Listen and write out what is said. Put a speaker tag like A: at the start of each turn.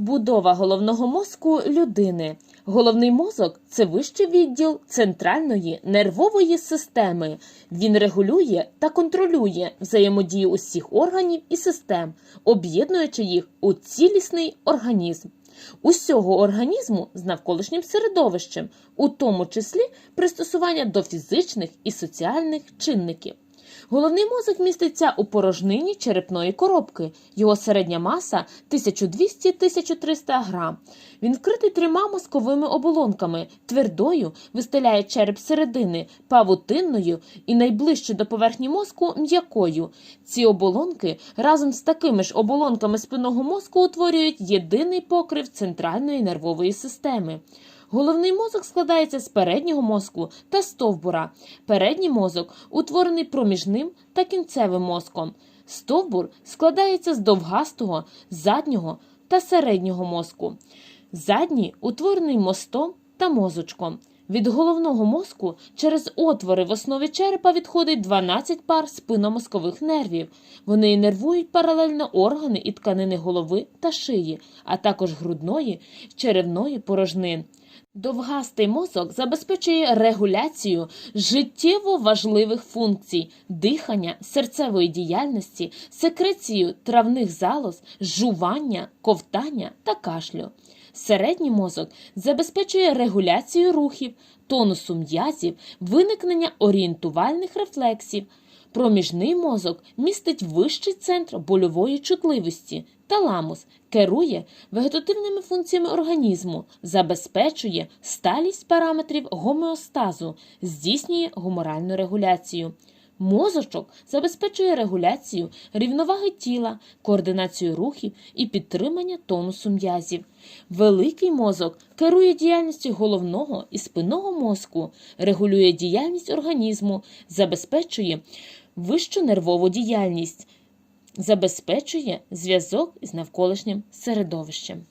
A: Будова головного мозку людини. Головний мозок це вищий відділ центральної нервової системи. Він регулює та контролює взаємодію усіх органів і систем, об'єднуючи їх у цілісний організм. Усього організму з навколишнім середовищем, у тому числі пристосування до фізичних і соціальних чинників. Головний мозок міститься у порожнині черепної коробки. Його середня маса 1200-1300 грам. Він вкритий трьома мозковими оболонками, твердою вистеляє череп середини, павутинною і найближче до поверхні мозку м'якою. Ці оболонки разом з такими ж оболонками спинного мозку утворюють єдиний покрив центральної нервової системи. Головний мозок складається з переднього мозку та стовбура. Передній мозок утворений проміжним та кінцевим мозком. Стовбур складається з довгастого, заднього та середнього мозку. Задній утворений мостом та мозочком. Від головного мозку через отвори в основі черепа відходить 12 пар спинномозкових нервів. Вони інервують паралельно органи і тканини голови та шиї, а також грудної, черевної порожнин. Довгастий мозок забезпечує регуляцію життєво важливих функцій дихання, серцевої діяльності, секрецію травних залоз, жування, ковтання та кашлю. Середній мозок забезпечує регуляцію рухів, тонусу м'язів, виникнення орієнтувальних рефлексів. Проміжний мозок містить вищий центр больової чутливості. Таламус керує вегетативними функціями організму, забезпечує сталість параметрів гомеостазу, здійснює гуморальну регуляцію. Мозочок забезпечує регуляцію рівноваги тіла, координацію рухів і підтримання тонусу м'язів. Великий мозок керує діяльністю головного і спинного мозку, регулює діяльність організму, забезпечує вищу нервову діяльність, забезпечує зв'язок із навколишнім середовищем.